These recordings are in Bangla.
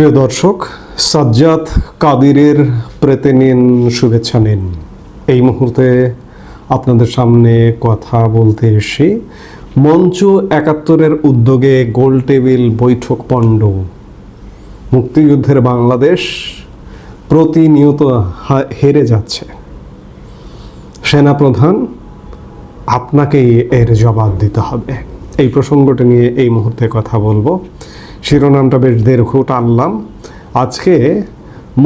প্রিয় দর্শক, সাজ্জাদ কাদিরের প্রেতে নিন, শুভেচ্ছা নিন। এই মুহূর্তে আপনাদের সামনে কথা বলতে এসে মঞ্চ একাত্তরের উদ্যোগে গোল টেবিল বৈঠক পণ্ড। মুক্তিযুদ্ধের বাংলাদেশ প্রতিনিয়ত হেরে যাচ্ছে। সেনাপ্রধান, আপনাকেই এর জবাব দিতে হবে। এই প্রসঙ্গটি নিয়ে এই মুহূর্তে কথা বলব। শিরোনামটা বেশ দীর্ঘ টানলাম আজকে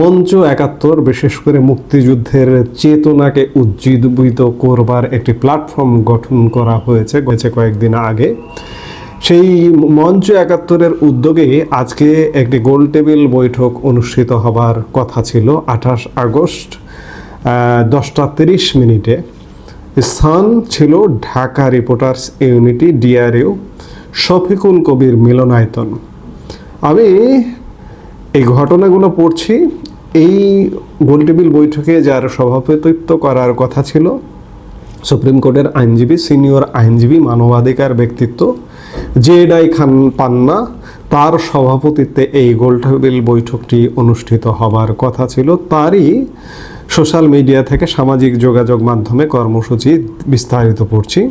মঞ্চ একাত্তর, বিশেষ করে মুক্তিযুদ্ধের চেতনাকে উজ্জীবিত করবার একটি প্ল্যাটফর্ম গঠন করা হয়েছে হয়েছে কয়েকদিন আগে। সেই মঞ্চ একাত্তরের উদ্যোগে আজকে একটি গোল টেবিল বৈঠক অনুষ্ঠিত হবার কথা ছিল আঠাশ আগস্ট দশটা তিরিশ মিনিটে। স্থান ছিল Dhaka reporters unity, DRU, Shafiqul Kabir মিলনায়তন। আমি এই ঘটনাগুলো পড়ছি। এই গোলটেবিল বৈঠকে যার সভাপতিত্ব করার কথা ছিল সুপ্রিম কোর্টের আইনজীবী, সিনিয়র আইনজীবী, মানবাধিকার ব্যক্তিত্ব জেডাই খান পান্না। তার সভাপতিত্বে এই গোলটেবিল বৈঠকটি অনুষ্ঠিত হবার কথা ছিল। তারই সোশ্যাল মিডিয়া থেকে সামাজিক যোগাযোগ মাধ্যমে কর্মসূচি বিস্তারিত পড়ছি।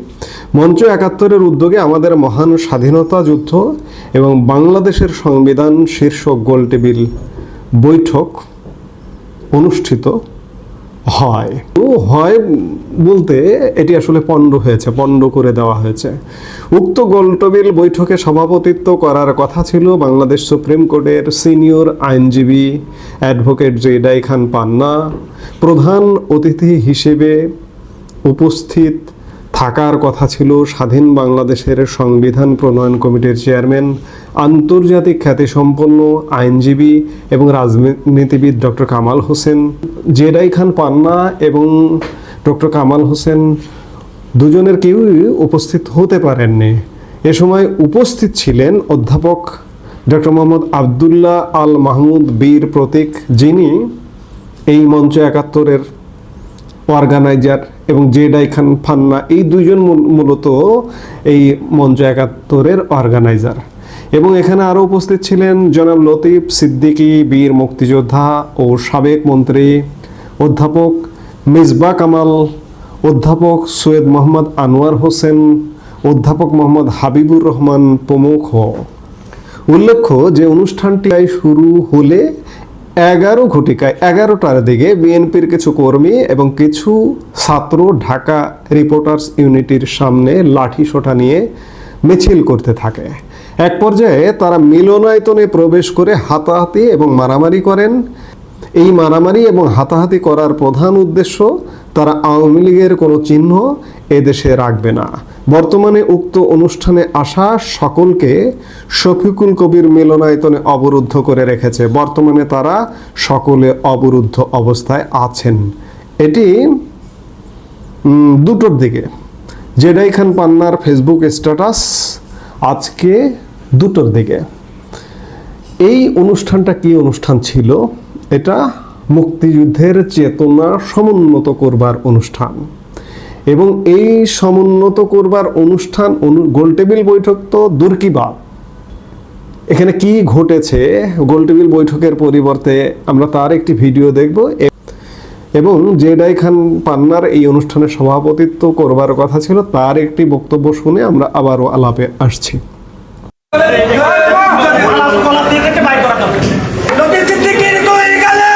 মঞ্চ একাত্তরের উদ্যোগে আমাদের মহান স্বাধীনতা যুদ্ধ এবং বাংলাদেশের সংবিধান শীর্ষক গোলটেবিল বৈঠক অনুষ্ঠিত হয়। হয় বলতে এটি আসলে পণ্ড হয়েছে, পণ্ড করে দেওয়া হয়েছে। উক্ত গোলটেবিল বৈঠকে সভাপতিত্ব করার কথা ছিল বাংলাদেশ সুপ্রিম কোর্টের সিনিয়র আইনজীবী অ্যাডভোকেট জেডাই খান পান্না। প্রধান অতিথি হিসেবে উপস্থিত থাকার কথা ছিল স্বাধীন বাংলাদেশের সংবিধান প্রণয়ন কমিটির চেয়ারম্যান, আন্তর্জাতিক খ্যাতিসম্পন্ন আইনজীবী এবং রাজনীতিবিদ ডক্টর কামাল হোসেন। জেডাই খান পান্না এবং ডক্টর কামাল হোসেন দুজনের কেউই উপস্থিত হতে পারেননি। এ সময় উপস্থিত ছিলেন অধ্যাপক ডক্টর মোহাম্মদ আবদুল্লাহ আল মাহমুদ বীর প্রতীক, যিনি এই মঞ্চ একাত্তরের অর্গানাইজার এবং জেডাই খান ফান্না, এই দুইজন মূল- মূলত এই মঞ্চ একাত্তরের অর্গানাইজার। এবং এখানে আরও উপস্থিত ছিলেন জনাব লতিফ সিদ্দিকী, বীর মুক্তিযোদ্ধা ও সাবেক মন্ত্রী, অধ্যাপক মিসবা কামাল অধ্যাপক সৈয়দ মোহাম্মদ আনোয়ার হোসেন, অধ্যাপক মোহাম্মদ হাবিবুর রহমান প্রমুখ। উল্লেখ্য যে অনুষ্ঠানটি শুরু হলে এগারো ঘটিকায়, এগারোটার দিকে বিএনপির কিছু কর্মী এবং কিছু ছাত্র ঢাকা রিপোর্টার্স ইউনিটির সামনে লাঠি সোটা নিয়ে মিছিল করতে থাকে। এক পর্যায়ে তারা মিলনায়তনে প্রবেশ করে হাতাহাতি এবং মারামারি করেন। এই মারামারি এবং হাতাহাতি করার প্রধান উদ্দেশ্য তারা আওয়ামী লীগের কোনো চিহ্ন এদেশে রাখবে না। বর্তমানে উক্ত অনুষ্ঠানে আসা সকলকে শফিকুল কবির মিলনায়তনে অবরুদ্ধ করে রেখেছে। বর্তমানে তারা সকলে অবরুদ্ধ অবস্থায় আছেন। এটি দুটোর দিকে। জেডাই খান পান্নার ফেসবুক স্ট্যাটাস আজকে দুটোর দিকে। এই অনুষ্ঠানটা কি অনুষ্ঠান ছিল? এটা মুক্তিযুদ্ধের চেতনা সমুন্নত করবার অনুষ্ঠান। এবং এই সমুন্নত করবার অনুষ্ঠান অনু- গোলটেবিল বৈঠক তো দূর কি বাদ এখানে কি ঘটেছে গোলটেবিল বৈঠকের পরিবর্তে আমরা তার একটি ভিডিও দেখব। এবং জেডাই খান পান্নার এই অনুষ্ঠানে সভাপতিত্ব করবার কথা ছিল, তার একটি বক্তব্য শুনে আমরা আবারও আলাপে আসছি গলা দিয়ে কেটে বাইর করা দরকার। লতিফ সিদ্দিকীর দুই গালে,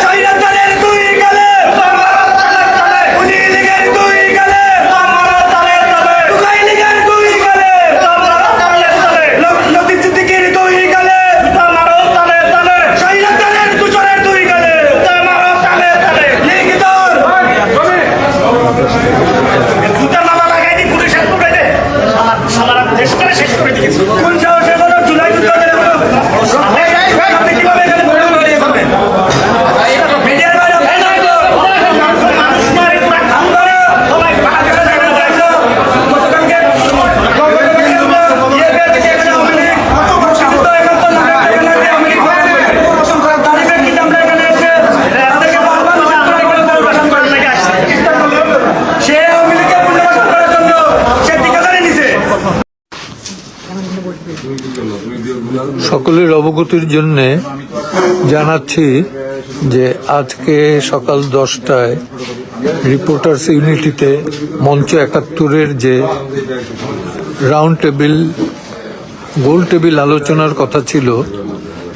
স্বৈরাচারের দুই গালে, খুনি লীগের দুই গালে, টুকাই লীগের দুই গালে, ল- লতিফ সিদ্দিকীর দুই গালে, স্বৈরাচারের দূষণের দুই গালে, লীগ দল। জুতার মালা লাগাই দি পুলিশের পুকুরে দে। শালারা দেশটারে শেষ করে দিয়েছে। কোন সাহসে বলো জুলাই যুদ্ধ সকলের অবগতির জন্য জানাচ্ছি যে আজকে সকাল দশটায় রিপোর্টার্স ইউনিটিতে মঞ্চ একাত্তরের যে রাউন্ড টেবিল গোল টেবিল আলোচনার কথা ছিল,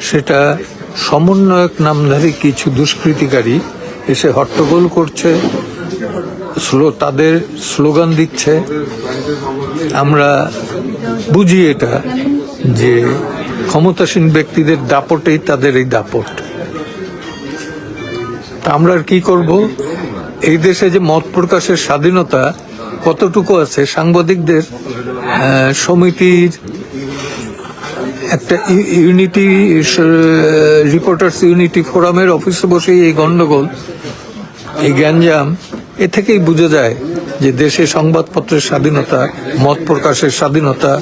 সেটা সমন্বয়ক নামধারী কিছু দুষ্কৃতিকারী এসে হট্টগোল করছে, স্লো- তাদের স্লোগান দিচ্ছে। আমরা বুঝি এটা যে ক্ষমতাসীন ব্যক্তিদের দাপটেই তাদের এই দাপট। আমরা আর কি করব? এই দেশে যে মত প্রকাশের স্বাধীনতা কতটুকু আছে? সাংবাদিকদের সমিতির একটা ইউ- ইউনিটি রিপোর্টার্স ইউনিটি ফোরামের অফিসে বসেই এই গণ্ডগোল এই গ্যাঞ্জাম, এ থেকেই বোঝা যায় যে দেশে সংবাদপত্রের স্বাধীনতা, মত প্রকাশের স্বাধীনতা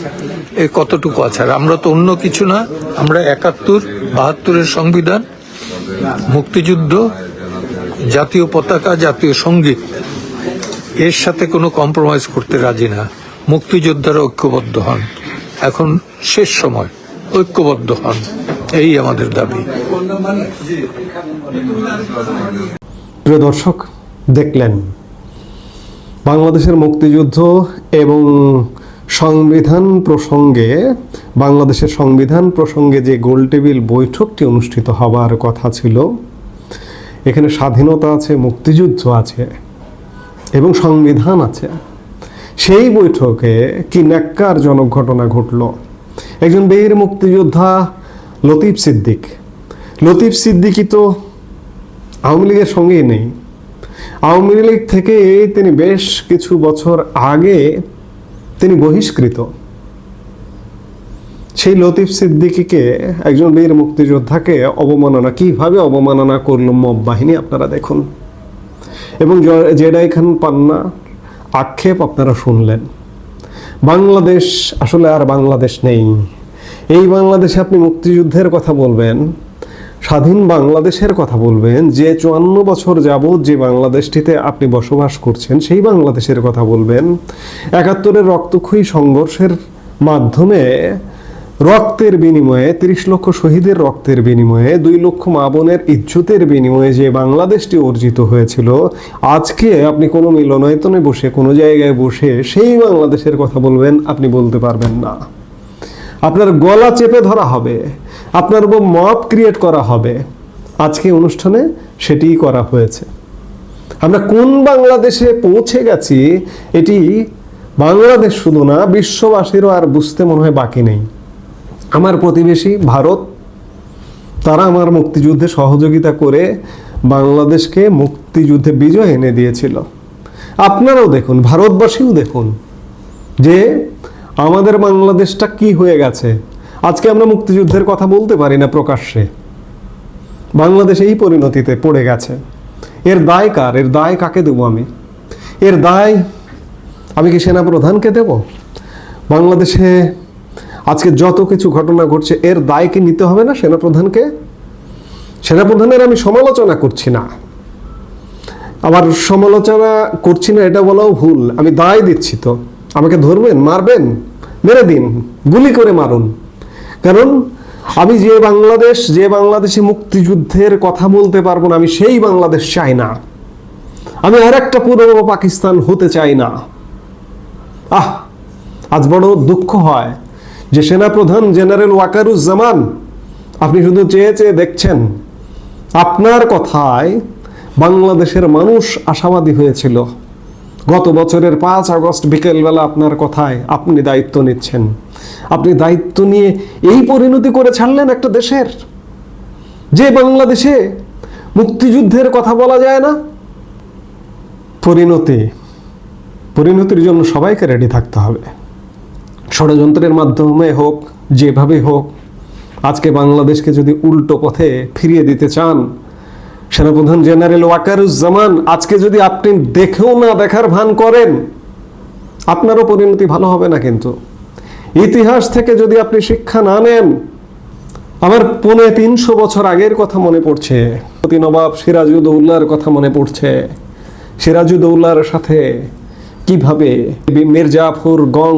এ কতটুকু আছে? আর আমরা তো অন্য কিছু না, আমরা একাত্তর, বাহাত্তরের সংবিধান, মুক্তিযুদ্ধ, জাতীয় পতাকা, জাতীয় সংগীত, এর সাথে কোনো কম্প্রোমাইজ করতে রাজি না। মুক্তিযোদ্ধারা ঐক্যবদ্ধ হন। এখন শেষ সময়, ঐক্যবদ্ধ হন। এই আমাদের দাবি। প্রিয় দর্শক, দেখলেন। বাংলাদেশের মুক্তিযুদ্ধ এবং সংবিধান প্রসঙ্গে, বাংলাদেশের সংবিধান প্রসঙ্গে যে গোলটেবিল বৈঠকটি অনুষ্ঠিত হবার কথা ছিল, এখানে স্বাধীনতা আছে, মুক্তিযুদ্ধ আছে এবং সংবিধান আছে। সেই বৈঠকে কি ন্যাক্কারজনক ঘটনা ঘটল? একজন বীর মুক্তিযোদ্ধা লতিফ সিদ্দিক। লতিফ সিদ্দিকি তো আওয়ামী লীগের সঙ্গেই নেই। আওয়ামী লীগ থেকে তিনি বেশ কিছু বছর আগে তিনি বহিষ্কৃত। সেই লতিফ সিদ্দিকিকে একজন বীর মুক্তিযোদ্ধাকে অবমাননা, কীভাবে অবমাননা করল মব বাহিনী আপনারা দেখুন। এবং জেডাই খান পান্না আক্ষেপ আপনারা শুনলেন। বাংলাদেশ আসলে আর বাংলাদেশ নেই। এই বাংলাদেশে আপনি মুক্তিযুদ্ধের কথা বলবেন স্বাধীন বাংলাদেশের কথা বলবেন, যে চুয়ান্ন বছর যাবৎ যে বাংলাদেশটিতে আপনি বসবাস করছেন, সেই বাংলাদেশের কথা বলবেন। একাত্তরের রক্তক্ষয়ী সংঘর্ষের মাধ্যমে রক্তের বিনিময়ে, তিরিশ লক্ষ শহীদের রক্তের বিনিময়ে, দুই লক্ষ মা বোনের ইজ্জতের বিনিময়ে যে বাংলাদেশটি অর্জিত হয়েছিল, আজকে আপনি কোনো মিলনায়তনে বসে, কোনো জায়গায় বসে সেই বাংলাদেশের কথা বলবেন, আপনি বলতে পারবেন না। আপনার গলা চেপে ধরা হবে, আপনার উপর মপ ক্রিয়েট করা হবে। আজকে অনুষ্ঠানে সেটিই করা হয়েছে। আমরা কোন বাংলাদেশে পৌঁছে গেছি, এটি বাংলাদেশ শুধু না, বিশ্ববাসীরও আর বুঝতে মনে হয় বাকি নেই। আমার প্রতিবেশী ভারত, তারা আমার মুক্তিযুদ্ধে সহযোগিতা করে বাংলাদেশকে মুক্তিযুদ্ধে বিজয় এনে দিয়েছিল। আপনারাও দেখুন, ভারতবাসীও দেখুন, যে আমাদের বাংলাদেশটা কি হয়ে গেছে? আজকে আমরা মুক্তিযুদ্ধের কথা বলতে পারি না প্রকাশ্যে। বাংলাদেশ এই পরিণতিতে পড়ে গেছে। এর দায় কার? এর দায় কাকে দেবো আমি? এর দায় আমি কি সেনাপ্রধানকে দেব? বাংলাদেশে আজকে যত কিছু ঘটনা ঘটছে, এর দায় কি নিতে হবে না সেনাপ্রধানকে? সেনাপ্রধানের আমি সমালোচনা করছি না। আবার সমালোচনা করছি না, এটা বলাও ভুল। আমি দায় দিচ্ছি তো। আমাকে ধরবেন? মারবেন? মেরে দিন, গুলি করে মারুন। কারণ আমি যে বাংলাদেশ, যে বাংলাদেশে মুক্তিযুদ্ধের কথা বলতে পারব না, আমি সেই বাংলাদেশ চাই না। আমি আর একটা পূর্ব পাকিস্তান হতে চাই না। আহ, আজ বড় দুঃখ হয় যে সেনাপ্রধান জেনারেল ওয়াকারুজ্জামান, আপনি শুধু চেয়ে চেয়ে দেখছেন, আপনার কথায় বাংলাদেশের মানুষ আশাবাদী হয়েছিল। গত বছরের পাঁচ আগস্ট বিকেলবেলা আপনার কথায় আপনি দায়িত্ব নিচ্ছেন। আপনি দায়িত্ব নিয়ে এই পরিণতি করে ছাড়লেন একটা দেশের। যে বাংলাদেশে মুক্তিযুদ্ধের কথা বলা যায় না, পরিণতি, পরিণতির জন্য সবাইকে রেডি থাকতে হবে। ষড়যন্ত্রের মাধ্যমে হোক, যেভাবে হোক, আজকে বাংলাদেশকে যদি উল্টো পথে ফিরিয়ে দিতে চান সেনাপ্রধান জেনারেল ওয়াকারুজ্জামান, আজকে যদি আপনি দেখেও না দেখার ভান করেন, আপনারও পরিণতি ভালো হবে না কিন্তু। ইতিহাস থেকে যদি আপনি শিক্ষা না নেন, আমার পৌনে তিনশো বছর আগের কথা মনে পড়ছে। নবাব সিরাজুদ্দৌল্লার কথা মনে পড়ছে। সিরাজুদ্দৌল্লার সাথে কীভাবে মির্জাফর গং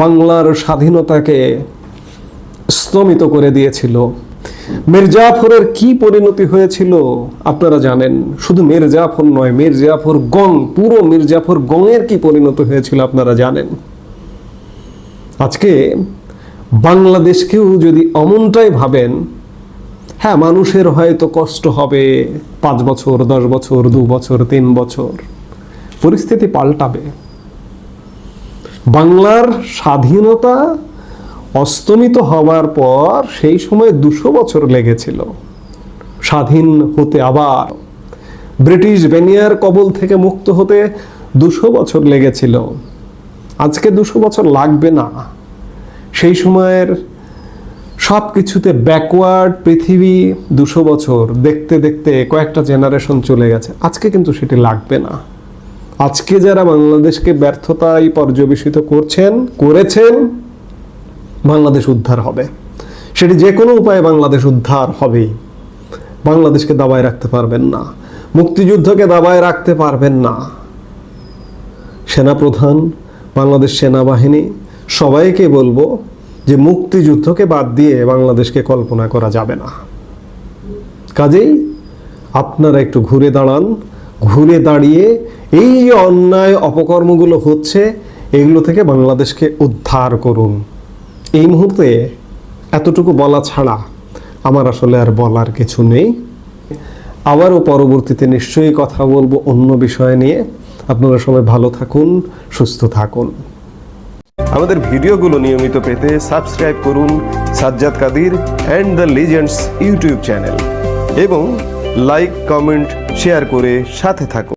বাংলার স্বাধীনতাকে স্তমিত করে দিয়েছিল। মির্জাফরের কি পরিণতি হয়েছিল আপনারা জানেন? শুধু মির্জাফর নয়, মির্জাফর গং, পুরো মির্জাফর গংয়ের কি পরিণতি হয়েছিল আপনারা জানেন? আজকে বাংলাদেশকেও যদি অমনটাই ভাবেন হ্যাঁ মানুষের হয়তো কষ্ট হবে পাঁচ বছর, দশ বছর, দু বছর, তিন বছর, পরিস্থিতি পাল্টাবে। বাংলার স্বাধীনতা অস্তমিত হওয়ার পর সেই সময় দুশো বছর লেগেছিল। স্বাধীন হতে আবার। ব্রিটিশ বেনিয়ার কবল থেকে মুক্ত হতে দুশো বছর লেগেছিল। আজকে দুশো বছর লাগবে না। সেই সময়ের সব কিছুতে ব্যাকওয়ার্ড পৃথিবী দুশো বছর। দেখতে দেখতে কয়েকটা জেনারেশন চলে গেছে। আজকে কিন্তু সেটি লাগবে না। আজকে যারা বাংলাদেশকে ব্যর্থতায় পর্যবেসিত করছেন, করেছেন বাংলাদেশ উদ্ধার হবে। সেটি যে কোনো উপায়ে বাংলাদেশ উদ্ধার হবেই। বাংলাদেশকে দাবায় রাখতে পারবেন না। মুক্তিযুদ্ধকে দাবায় রাখতে পারবেন না। সেনাপ্রধান, বাংলাদেশ সেনাবাহিনী, সবাইকে বলব যে মুক্তিযুদ্ধকে বাদ দিয়ে বাংলাদেশকে কল্পনা করা যাবে না। কাজেই আপনারা একটু ঘুরে দাঁড়ান, ঘুরে দাঁড়িয়ে এই যে অন্যায় অপকর্মগুলো হচ্ছে, এগুলো থেকে বাংলাদেশকে উদ্ধার করুন। এই মুহূর্তে এতটুকু বলা ছাড়া আমার আসলে আর বলার কিছু নেই। আবারও পরবর্তীতে নিশ্চয়ই কথা বলব অন্য বিষয় নিয়ে। আপনারা সবাই ভালো থাকুন, সুস্থ থাকুন। আমাদের ভিডিওগুলো নিয়মিত পেতে সাবস্ক্রাইব করুন Sajjad Kadir and the legends YouTube channel এবং লাইক, কমেন্ট, শেয়ার করে সাথে থাকুন।